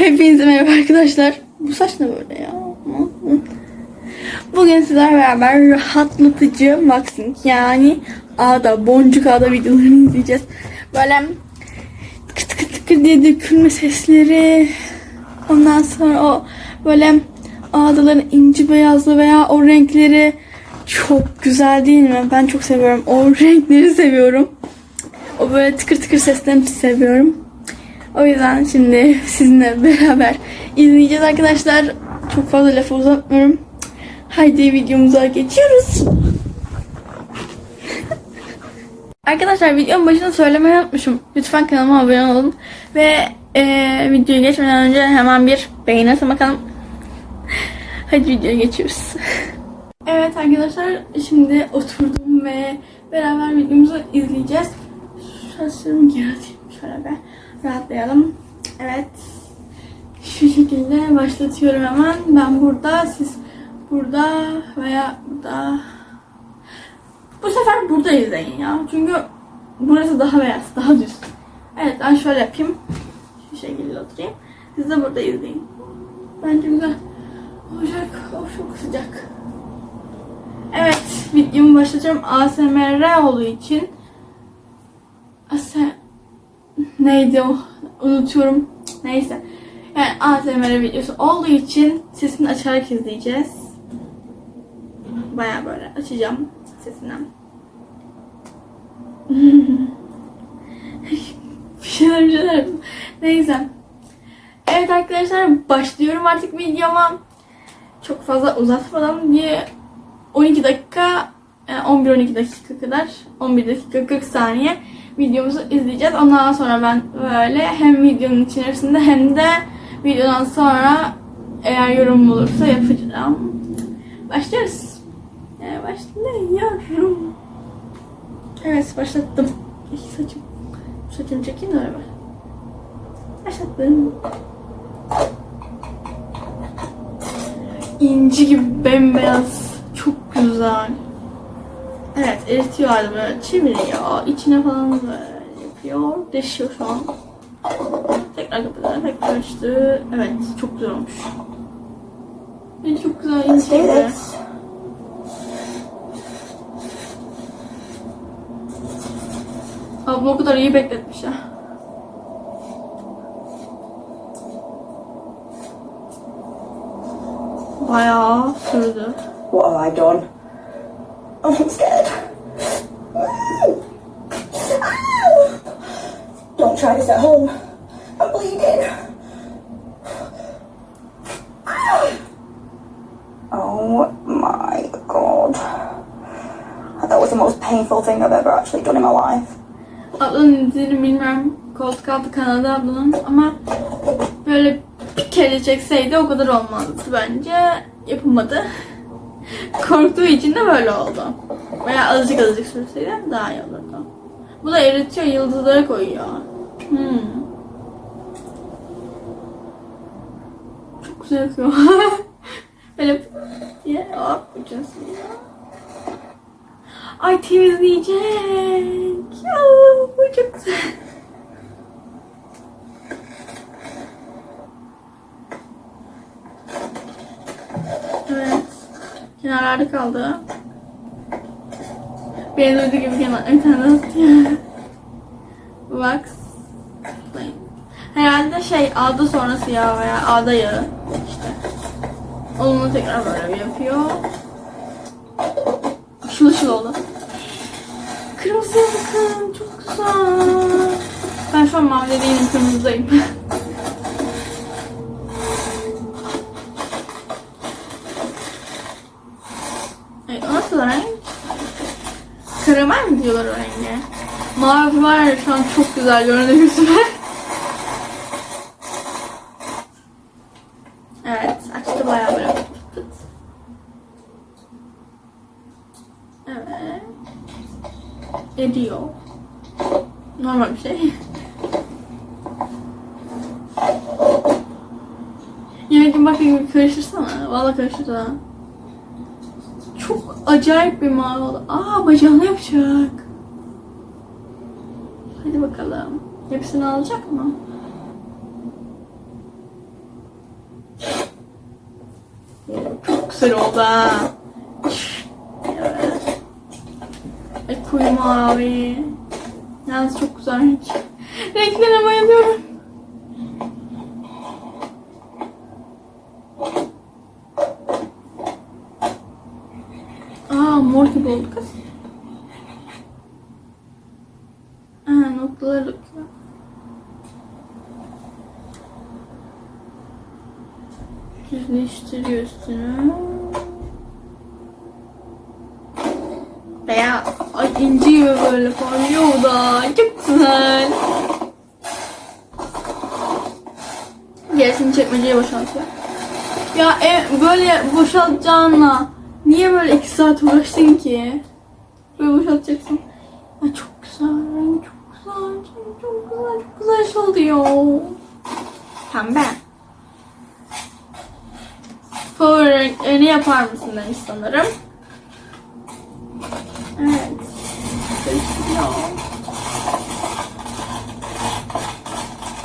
Hepinize merhaba arkadaşlar. Bu saç ne böyle ya? Bugün sizlerle beraber rahatlatıcı maxing yani ağda, boncuk ağda videolarını izleyeceğiz. Böyle tıkır tıkır tıkır diye dökülme sesleri. Ondan sonra o böyle ağdaların inci beyazlı veya o renkleri çok güzel değil mi? Ben çok seviyorum. O renkleri seviyorum. O böyle tıkır tıkır seslerini seviyorum. O yüzden şimdi sizinle beraber izleyeceğiz arkadaşlar. Çok fazla lafı uzatmıyorum. Haydi videomuza geçiyoruz. arkadaşlar videonun başında söylemeyi unutmuşum. Lütfen kanalıma abone olun. Ve eee videoya geçmeden önce hemen bir beğeni atın bakalım. Hadi videoya geçiyoruz. evet arkadaşlar şimdi oturdum ve beraber videomuzu izleyeceğiz. Saçlarımı geri atayım şöyle bir rahatlayalım. Evet. Şu şekilde başlatıyorum hemen. Ben burada, siz burada veya burada. Bu sefer burada izleyin ya. Çünkü burası daha beyaz, daha düz. Evet ben şöyle yapayım. Şu şekilde oturayım. Siz de burada izleyin. Bence güzel olacak. Of çok sıcak. Evet videomu başlatacağım. ASMR olduğu için ASMR neydi o? Unutuyorum. Neyse. Yani ASMR videosu olduğu için sesini açarak izleyeceğiz. Baya böyle açacağım sesini. bir şeyler bir şeyler. Neyse. Evet arkadaşlar başlıyorum artık videoma. Çok fazla uzatmadan diye 12 dakika yani 11-12 dakika kadar 11 dakika 40 saniye videomuzu izleyeceğiz. Ondan sonra ben böyle hem videonun içerisinde hem de videodan sonra eğer yorum olursa yapacağım. Başlıyoruz. Yani başlıyorum. Evet başlattım. İki saçım. Saçımı çekeyim de. Başlattım. İnci gibi bembeyaz. Çok güzel. Evet eritiyor halde böyle çeviriyor. İçine falan böyle yapıyor. Deşiyor şu an. Tekrar kapatıyor. Tekrar açtı. Evet çok güzel olmuş. Beni çok güzel inci gibi. Abla o kadar iyi bekletmiş ya. Bayağı sürdü. What have I done? Oh, I'm scared. Don't try this at home. I'm bleeding. Oh my god. That was the most painful thing I've ever actually done in my life. Ablanın izini bilmiyorum. Koltuk altı kanadı ablanın ama böyle bir kere çekseydi o kadar olmazdı bence. Yapamadı. Korktuğu için de böyle oldu. Veya azıcık azıcık sürseydi daha iyi olurdu. Bu da eritiyor, yıldızlara koyuyor. Hmm. Çok güzel yapıyor. böyle diye hop ucuz Ay temizleyecek. Ya, çok güzel. Evet. Kenarlarda kaldı. Beni duyduğu gibi kenar bir tane. Wax. Herhalde şey ağda sonrası yağ veya ağda yağı. İşte. Onu tekrar böyle yapıyor. Işıl ışıl oldu. Kırmızı bakın çok güzel. Ben şu an mavi değilim kırmızıdayım. Ay, o nasıl renk? Karamel mi diyorlar renge? Mavi var ya şu an çok güzel görünüyor yüzüme. Evet açtı bayağı böyle. Evet. Ediyor. Normal bir şey. Yemekin bakayım bir karıştırsana. Valla karıştır ha. Acayip bir mavi oldu. Aa bacağını yapacak. Hadi bakalım. Hepsini alacak mı? Çok güzel oldu ha. Evet. E, koyu mavi. Yalnız çok güzel renk. Renklere bayılıyorum. Da güzel. Düzleştiriyor üstünü. Beyaz. Ay inci gibi böyle parlıyor da. Çok güzel. Gerisini çekmeceye boşaltıyor. Ya e, böyle boşaltacağına niye böyle iki saat uğraştın ki? Böyle boşaltacaksın. Ay çok güzel, renk çok güzel, çok, çok güzel, çok güzel iş oluyor. Pembe. Favori renklerini yapar mısın demiş sanırım. Evet.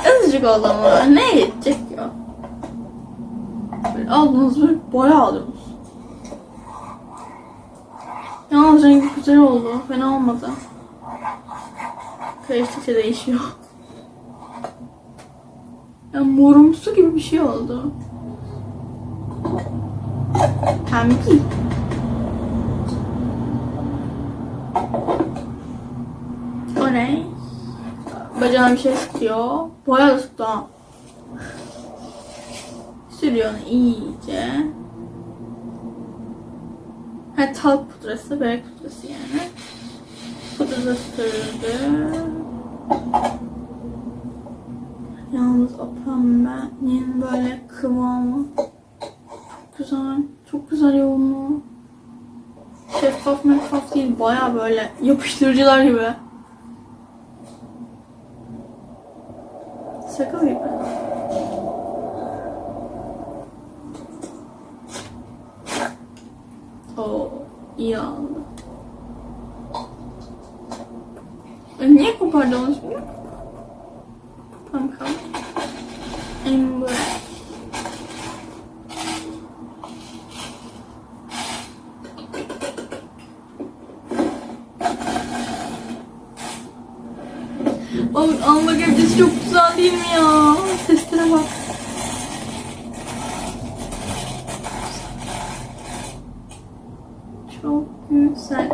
Azıcık oldu ama ne yetecek ya? Böyle aldınız böyle bayağı aldınız. Yalnız rengi güzel oldu. Fena olmadı. Karıştıkça değişiyor. Ya morumsu gibi bir şey oldu. Pembe. O ne? Bacağına bir şey sıkıyor. Bayağı da sıktı ha. Sürüyor onu iyice. Ha talk pudrası, börek pudrası yani. Pudra da sürdü. Yalnız o pembenin böyle kıvamı çok güzel. Çok güzel yoğunluğu. Şeffaf meffaf değil. Baya böyle yapıştırıcılar gibi. Şaka gibi. Oo, iyi aldı. E, Niye kopardı onu şimdi? Tamam kaldı. En böyle. Oğlum alma gövdesi çok güzel değil mi ya? Seslere bak. Çok güzel.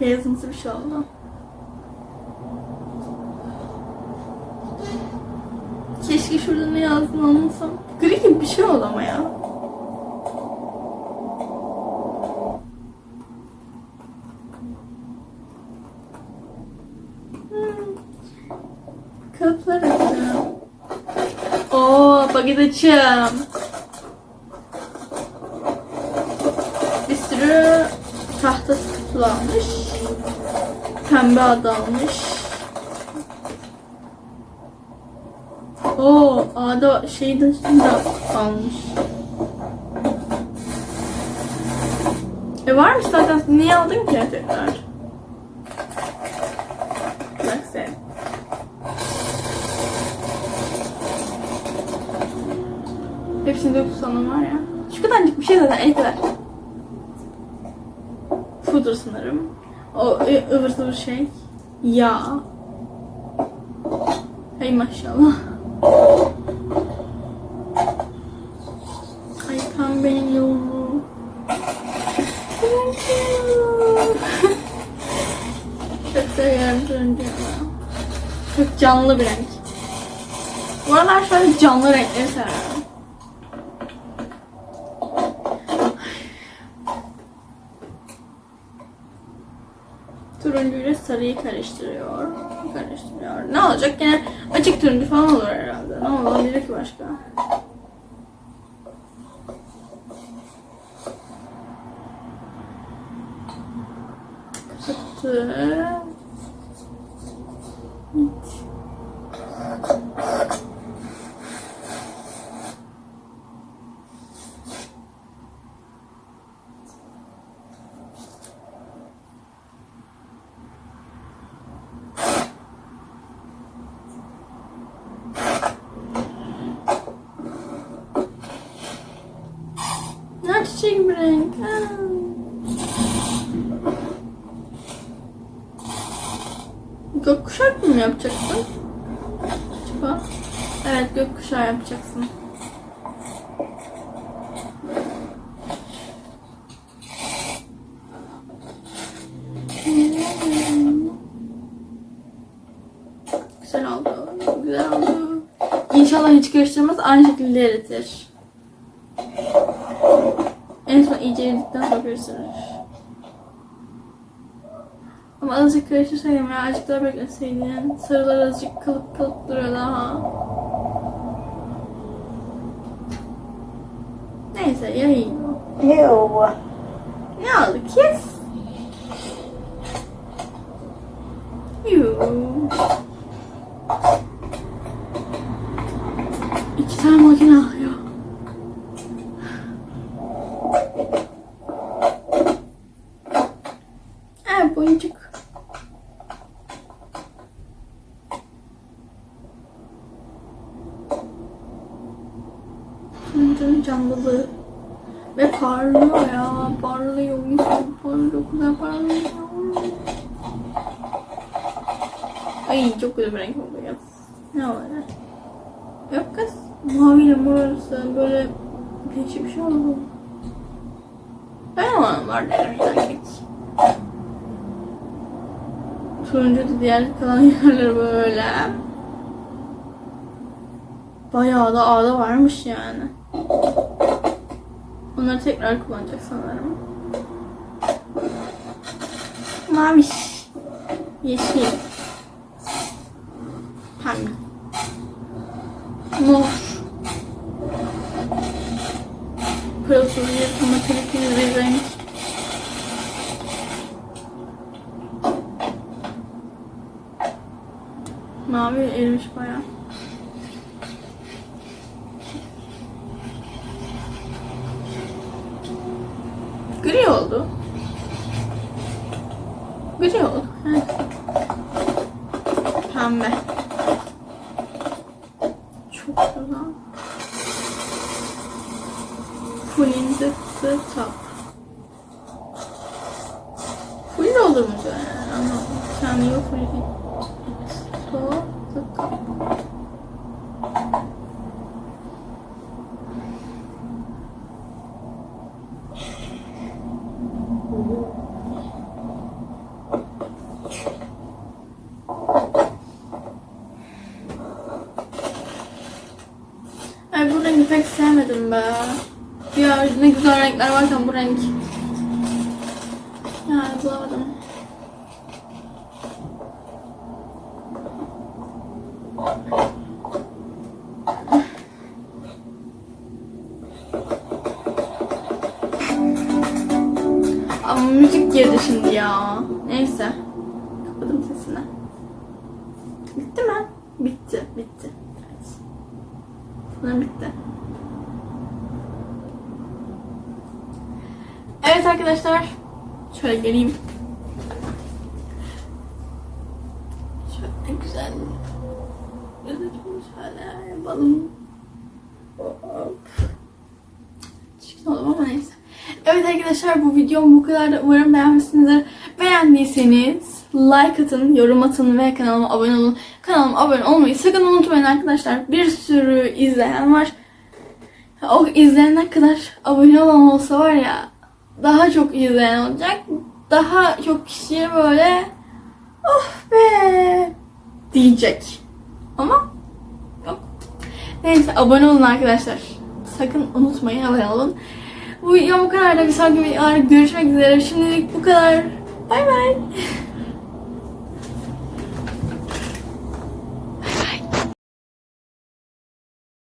Beyazımsı bir şey oldu. Keşke şurada ne yazdığını anlasam. Gri gibi bir şey oldu ama ya. Kapılar açacağım. Açım. Bir sürü tahta kutu almış. Pembe adı almış. Oo ada şeyi de şimdi almış. E varmış zaten niye aldın ki tekrar? Bak sen. Hepsinde kusanım var ya. Şu bir şey zaten el kadar. Pudra sanırım. O ı- ıvır zıvır şey. Yağ. Hey maşallah. Ay pembenin yoğunluğu. Çok seviyorum. Çok canlı bir renk. Bu aralar şöyle canlı renkleri seviyorum. Sarıyı karıştırıyor. Karıştırıyor. Ne olacak? Yine açık turuncu falan olur herhalde. Ne olabilir ki başka? Kapattı. Mı yapacaksın? Acaba? Evet gökkuşağı yapacaksın. Güzel oldu. Güzel oldu. İnşallah hiç karıştırmaz. Aynı şekilde eritir. En son iyice eridikten sonra karıştırır. Ama azıcık karıştırsaydım ya azıcık daha bekleseydin. Sarılar azıcık kalıp kalıp duruyor daha. Neyse yayayım. Ew. Ne aldı kes? Yuu. Ve parlıyor ya. Parlıyor. Parlıyor. Kadar parlıyor. Ay çok güzel bir renk oldu ya. Ne var ya? Yok kız. Maviyle mor arası böyle değişik şey oldu. Ben ama var derim sanki. Turuncu da diğer kalan yerler böyle. Bayağı da ağda varmış yani. Onları tekrar kullanacak sanırım. Maviş. Yeşil. Pembe. Mor. Pırıltılı bir matematik bir renk. Mavi erimiş bayağı. Gri oldu. Gri oldu. Evet. Pembe. Çok güzel. Full in the, the top. Full olur mu yani? Anlamadım. Sen niye full in so the top? Ay bu rengi pek sevmedim be. Ya ne güzel renkler varken bu renk. Evet arkadaşlar. Şöyle geleyim. Şöyle güzel. Şöyle yapalım. Çirkin oldum ama neyse. Evet arkadaşlar bu videom bu kadar. Umarım beğenmişsinizdir. Beğendiyseniz like atın, yorum atın ve kanalıma abone olun. Kanalıma abone olmayı sakın unutmayın arkadaşlar. Bir sürü izleyen var. O izleyenler kadar abone olan olsa var ya daha çok izleyen olacak. Daha çok kişiye böyle oh be diyecek. Ama yok. Neyse abone olun arkadaşlar. Sakın unutmayın abone olun. Bu video bu kadar da bir sonraki videolarda görüşmek üzere. Şimdilik bu kadar. Bay bay.